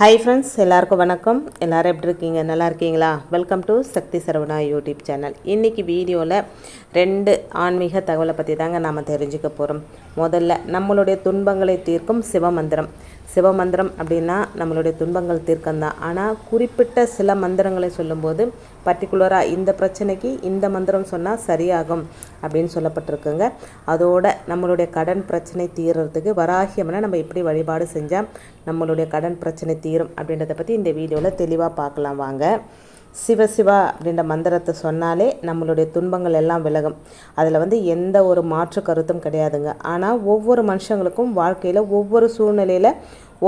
Hi friends எல்லாருக்கும் வணக்கம். எல்லாரும் எப்படி இருக்கீங்க? நல்லா இருக்கீங்களா? Welcome to Sakthi Saravana YouTube channel. இன்றைக்கி வீடியோவில் ரெண்டு ஆன்மீக தகவலை பற்றி தாங்க நாம் தெரிஞ்சுக்க போகிறோம் முதல்ல நம்மளுடைய துன்பங்களை தீர்க்கும் சிவமந்திரம். சிவமந்திரம் அப்படின்னா நம்மளுடைய துன்பங்கள் தீர்க்கம்தான். ஆனால் குறிப்பிட்ட சில மந்திரங்களை சொல்லும்போது பர்டிகுலராக இந்த பிரச்சனைக்கு இந்த மந்திரம் சொன்னால் சரியாகும் அப்படின்னு சொல்லப்பட்டிருக்குங்க. அதோட நம்மளுடைய கடன் பிரச்சனை தீர்றதுக்கு வராகியம்னா நம்ம எப்படி வழிபாடு செஞ்சால் நம்மளுடைய கடன் பிரச்சனை தீரும் அப்படின்றத பற்றி இந்த வீடியோவில் தெளிவாக பார்க்கலாம் வாங்க. சிவ சிவா அப்படின்ற மந்திரத்தை சொன்னாலே நம்மளுடைய துன்பங்கள் எல்லாம் விலகும். அதில் வந்து எந்த ஒரு மாற்று கருத்தும் கிடையாதுங்க. ஆனால் ஒவ்வொரு மனுஷங்களுக்கும் வாழ்க்கையில் ஒவ்வொரு சூழ்நிலையில்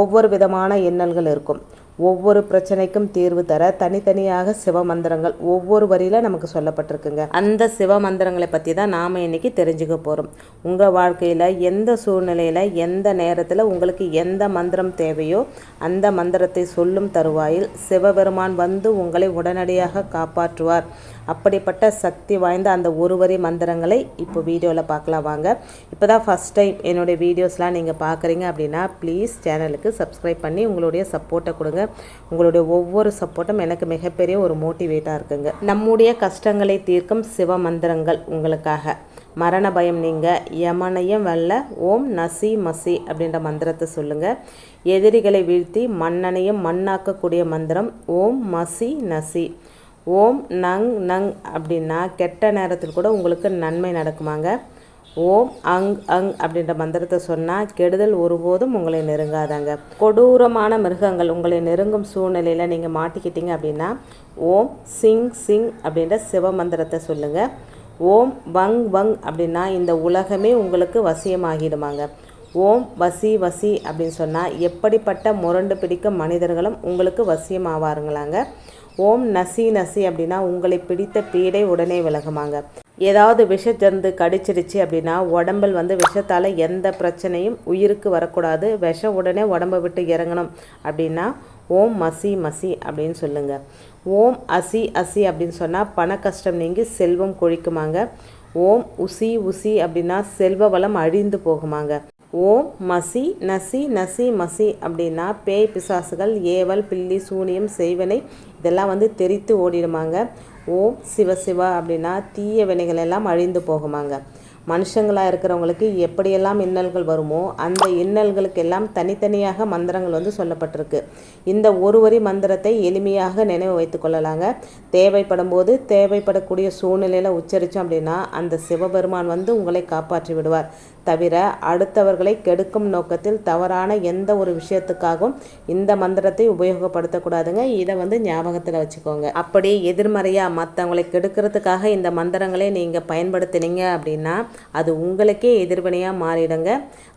ஒவ்வொரு விதமான எண்ணல்கள் இருக்கும். ஒவ்வொரு பிரச்சனைக்கும் தீர்வு தர தனித்தனியாக சிவ மந்திரங்கள் ஒவ்வொரு வரியில் நமக்கு சொல்லப்பட்டிருக்குங்க. அந்த சிவ மந்திரங்களை பற்றி தான் நாம் இன்னைக்கு தெரிஞ்சுக்க போகிறோம் உங்கள் வாழ்க்கையில் எந்த சூழ்நிலையில் எந்த நேரத்தில் உங்களுக்கு எந்த மந்திரம் தேவையோ அந்த மந்திரத்தை சொல்லும் தருவாயில் சிவபெருமான் வந்து உங்களை உடனடியாக காப்பாற்றுவார். அப்படிப்பட்ட சக்தி வாய்ந்த அந்த ஒரு வரி மந்திரங்களை இப்போ வீடியோவில் பார்க்கலாம் வாங்க. இப்போ தான் ஃபஸ்ட் டைம் என்னுடைய வீடியோஸ்லாம் நீங்கள் பார்க்குறீங்க அப்படின்னா ப்ளீஸ் சேனலுக்கு சப்ஸ்கிரைப் பண்ணி உங்களுடைய சப்போர்ட்டை கொடுங்க. உங்களுடைய ஒவ்வொரு சப்போர்ட்டும் எனக்கு மிகப்பெரிய ஒரு மோட்டிவேட்டாக இருக்குங்க. நம்முடைய கஷ்டங்களை தீர்க்கும் சிவ மந்திரங்கள் உங்களுக்காக. மரண பயம் நீங்கள் யமனையும் வெல்ல ஓம் நசி மசி அப்படின்ற மந்திரத்தை சொல்லுங்கள் எதிரிகளை வீழ்த்தி மன்னனையும் மண்ணாக்கக்கூடிய மந்திரம் ஓம் மசி நசி. ஓம் நங் நங் அப்படின்னா கெட்ட நேரத்தில் கூட உங்களுக்கு நன்மை நடக்குமாங்க. ஓம் அங் அங் அப்படின்ற மந்திரத்தை சொன்னால் கெடுதல் ஒருபோதும் உங்களை நெருங்காதாங்க. கொடூரமான மிருகங்கள் உங்களை நெருங்கும் சூழ்நிலையில் நீங்கள் மாட்டிக்கிட்டீங்க அப்படின்னா ஓம் சிங் சிங் அப்படின்ற சிவ மந்திரத்தை சொல்லுங்கள் ஓம் வங் வங் அப்படின்னா இந்த உலகமே உங்களுக்கு வசியமாகிடுமாங்க. ஓம் வசி வசி அப்படின்னு சொன்னால் எப்படிப்பட்ட முரண்டு பிடிக்கும் மனிதர்களும் உங்களுக்கு வசியமாவாருங்களாங்க. ஓம் நசி நசி அப்படின்னா உங்களை பிடித்த பீடை உடனே விலகுமாங்க. ஏதாவது விஷ ஜந்து கடிச்சிருச்சு அப்படின்னா உடம்பில் வந்து விஷத்தால் எந்த பிரச்சனையும் உயிருக்கு வரக்கூடாது. விஷம் உடனே உடம்பை விட்டு இறங்கணும் அப்படின்னா ஓம் மசி மசி அப்படின்னு சொல்லுங்க. ஓம் அசி அசி அப்படின்னு சொன்னால் பண கஷ்டம் நீங்கி செல்வம் கொழிக்குமாங்க. ஓம் உசி உசி அப்படின்னா செல்வ வளம் அழிந்து போகுமாங்க. ஓம் மசி நசி நசி மசி அப்படின்னா பேய் பிசாசுகள் ஏவல் பில்லி சூனியம் செய்வனை இதெல்லாம் வந்து தெரித்து ஓடிடுமாங்க. ஓம் சிவ சிவா அப்படின்னா தீய வினைகள் எல்லாம் அழிந்து போகுமாங்க. மனுஷங்களாக இருக்கிறவங்களுக்கு எப்படியெல்லாம் இன்னல்கள் வருமோ அந்த இன்னல்களுக்கு எல்லாம் தனித்தனியாக மந்திரங்கள் வந்து சொல்லப்பட்டிருக்கு. இந்த ஒரு வரி மந்திரத்தை எளிமையாக நினைவு வைத்து கொள்ளலாங்க. தேவைப்படும் போது தேவைப்படக்கூடிய சூழ்நிலையில் உச்சரித்தோம் அப்படின்னா அந்த சிவபெருமான் வந்து உங்களை காப்பாற்றி விடுவார். தவிர அடுத்தவர்களை கெடுக்கும் நோக்கத்தில் தவறான எந்த ஒரு விஷயத்துக்காகவும் இந்த மந்திரத்தை உபயோகப்படுத்தக்கூடாதுங்க. இதை வந்து ஞாபகத்தில் வச்சுக்கோங்க. அப்படி எதிர்மறையாக மற்றவங்களை கெடுக்கிறதுக்காக இந்த மந்திரங்களை நீங்கள் பயன்படுத்தினீங்க அப்படின்னா அது உங்களுக்கே எதிர்வினையாக மாறிடுங்க.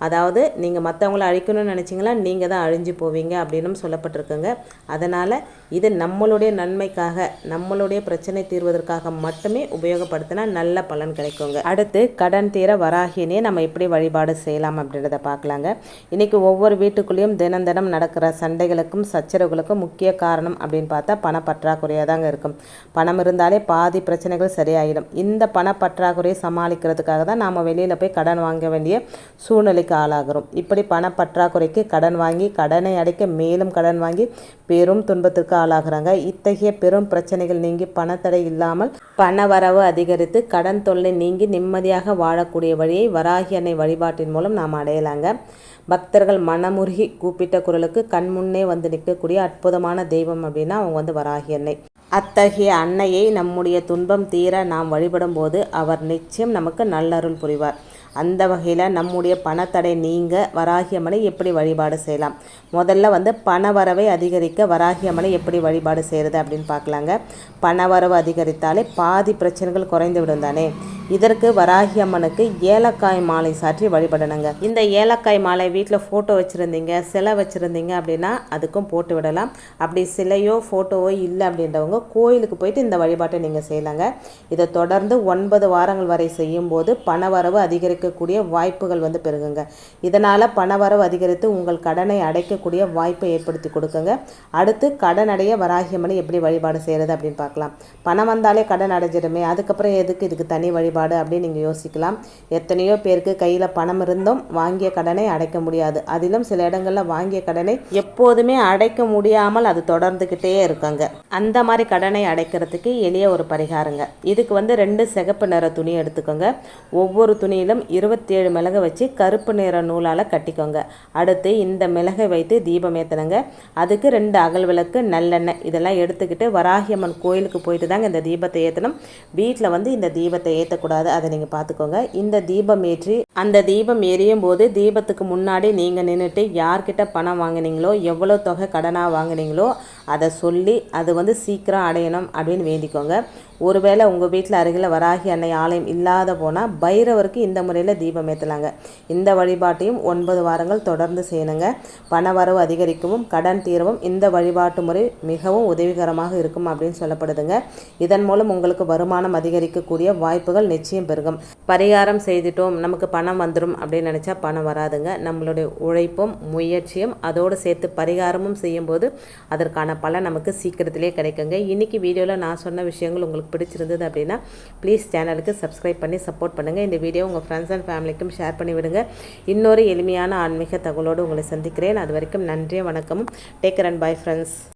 அதாவது நீங்கள் மற்றவங்கள அழிக்கணும்னு நினச்சிங்களா நீங்கள் தான் அழிஞ்சு போவீங்க அப்படின்னு சொல்லப்பட்டிருக்குங்க. அதனால் இது நம்மளுடைய நன்மைக்காக நம்மளுடைய பிரச்சனை தீர்வதற்காக மட்டுமே உபயோகப்படுத்தினா நல்ல பலன் கிடைக்குங்க. அடுத்து கடன் தீர வராகினே நம்ம எப்படி வழிபாடு செய்யலாம் அப்படின்றத பார்க்கலாங்க. இன்றைக்கி ஒவ்வொரு வீட்டுக்குள்ளேயும் தினம் தினம் நடக்கிற சண்டைகளுக்கும் சச்சரவுகளுக்கும் முக்கிய காரணம் அப்படின்னு பார்த்தா பணப்பற்றாக்குறையாக தாங்க இருக்கும். பணம் இருந்தாலே பாதி பிரச்சனைகள் சரியாயிடும். இந்த பணப்பற்றாக்குறையை சமாளிக்கிறதுக்காக தான் நாம் வெளியில் போய் கடன் வாங்க வேண்டிய சூழ்நிலைக்கு ஆளாகிறோம். இப்படி பணப்பற்றாக்குறைக்கு கடன் வாங்கி கடனை அடைக்க மேலும் கடன் வாங்கி பெரும் துன்பத்திற்கு ஆளாகிறாங்க. இத்தகைய பெரும் பிரச்சனைகள் நீங்கி பணத்தடை இல்லாமல் பண வரவு அதிகரித்து கடன் தொல்லை நீங்கி நிம்மதியாக வாழக்கூடிய வழியை வராகிய அன்னை வழிபாட்டின் மூலம் நாம் அடையலாங்க. பக்தர்கள் மனமுருகி கூப்பிட்ட குரலுக்கு கண் முன்னே வந்து நிற்கக்கூடிய அற்புதமான தெய்வம் அப்படின்னா அவங்க வந்து வராகி அன்னை. அத்தகைய அன்னையை நம்முடைய துன்பம் தீர நாம் வழிபடும் போது அவர் நிச்சயம் நமக்கு நல்லருள் புரிவார். அந்த வகையில் நம்முடைய பணத்தடை நீங்க வராகியம்மனை எப்படி வழிபாடு செய்யலாம்? முதல்ல வந்து பண வரவை அதிகரிக்க வராகியம்மனை எப்படி வழிபாடு செய்கிறது அப்படின்னு பார்க்கலாங்க. பண வரவு அதிகரித்தாலே பாதி பிரச்சனைகள் குறைந்து விடும் தானே. இதற்கு வராகி அம்மனுக்கு ஏலக்காய் மாலை சாற்றி வழிபடணுங்க. இந்த ஏலக்காய் மாலை வீட்டில் ஃபோட்டோ வச்சுருந்தீங்க சிலை வச்சுருந்தீங்க அப்படின்னா அதுக்கும் போட்டு விடலாம். அப்படி சிலையோ ஃபோட்டோவோ இல்லை அப்படின்றவங்க கோயிலுக்கு போயிட்டு இந்த வழிபாட்டை நீங்கள் செய்யலாங்க. இதை தொடர்ந்து ஒன்பது வாரங்கள் வரை செய்யும்போது பணவரவு அதிகரிக்கக்கூடிய வாய்ப்புகள் வந்து பெருகுங்க. இதனால் பணவரவு அதிகரித்து உங்கள் கடனை அடைக்கக்கூடிய வாய்ப்பை ஏற்படுத்தி கொடுக்குங்க. அடுத்து கடன் அடைய வராகி அம்மனை எப்படி வழிபாடு செய்கிறது அப்படின்னு பார்க்கலாம். பணம் வந்தாலே கடன் அடைஞ்சிடுமே அதுக்கப்புறம் எதுக்கு இதுக்கு தனி வழிபாடு வழிபாடு அப்படின்னு நீங்கள் யோசிக்கலாம். எத்தனையோ பேருக்கு கையில் பணம் இருந்தும் வாங்கிய கடனை அடைக்க முடியாது. அதிலும் சில இடங்களில் வாங்கிய கடனை எப்போதுமே அடைக்க முடியாமல் அது தொடர்ந்துக்கிட்டே இருக்காங்க. அந்த மாதிரி கடனை அடைக்கிறதுக்கு எளிய ஒரு பரிகாரங்க. இதுக்கு வந்து ரெண்டு சிகப்பு நிற துணி எடுத்துக்கோங்க. ஒவ்வொரு துணியிலும் இருபத்தேழு மிளகை வச்சு கருப்பு நிற நூலால் கட்டிக்கோங்க. அடுத்து இந்த மிளகை வைத்து தீபம் ஏற்றணுங்க அதுக்கு ரெண்டு அகல் விளக்கு நல்லெண்ணெய் இதெல்லாம் எடுத்துக்கிட்டு வராகியம்மன் கோயிலுக்கு போயிட்டு தாங்க இந்த தீபத்தை ஏற்றணும் வீட்டில் வந்து இந்த தீபத்தை ஏற்றக்கூடாது அதை நீங்கள் பார்த்துக்கோங்க. இந்த தீபம் ஏற்றி அந்த தீபம் எரியும் போது தீபத்துக்கு முன்னாடி நீங்கள் நின்றுட்டு யார்கிட்ட பணம் வாங்கினீங்களோ எவ்வளோ தொகை கடனாக வாங்கினீங்களோ அதை சொல்லி அது வந்து சீக்கிரம் அடையணும் அப்படின்னு வேண்டிக்கோங்க. ஒருவேளை உங்கள் வீட்டில் அருகில் வராகி அன்னை ஆலயம் இல்லாத போனால் பைரவருக்கு இந்த முறையில் தீபம் ஏற்றலாங்க இந்த வழிபாட்டையும் ஒன்பது வாரங்கள் தொடர்ந்து செய்யணுங்க. பண வரவு அதிகரிக்கவும் கடன் தீரவும் இந்த வழிபாட்டு முறை மிகவும் உதவிகரமாக இருக்கும் அப்படின்னு சொல்லப்படுதுங்க. இதன் மூலம் உங்களுக்கு வருமானம் அதிகரிக்கக்கூடிய வாய்ப்புகள் நிச்சயம் பெருகும். பரிகாரம் செய்துட்டோம். நமக்கு பண பணம் வந்துடும் அப்படின்னு நினச்சா பணம் வராதுங்க. நம்மளுடைய உழைப்பும் முயற்சியும் அதோடு சேர்த்து பரிகாரமும் செய்யும்போது அதற்கான பலன் நமக்கு சீக்கிரத்திலே கிடைக்குங்க. இன்றைக்கி வீடியோவில் நான் சொன்ன விஷயங்கள் உங்களுக்கு பிடிச்சிருந்தது அப்படின்னா ப்ளீஸ் சேனலுக்கு சப்ஸ்கிரைப் பண்ணி சப்போர்ட் பண்ணுங்கள் இந்த வீடியோ உங்கள் ஃப்ரெண்ட்ஸ் அண்ட் ஃபேமிலிக்கும் ஷேர் பண்ணி விடுங்க. இன்னொரு எளிமையான ஆன்மீக தகவலோடு உங்களை சந்திக்கிறேன். அது வரைக்கும் நன்றி வணக்கமும். Take and bye friends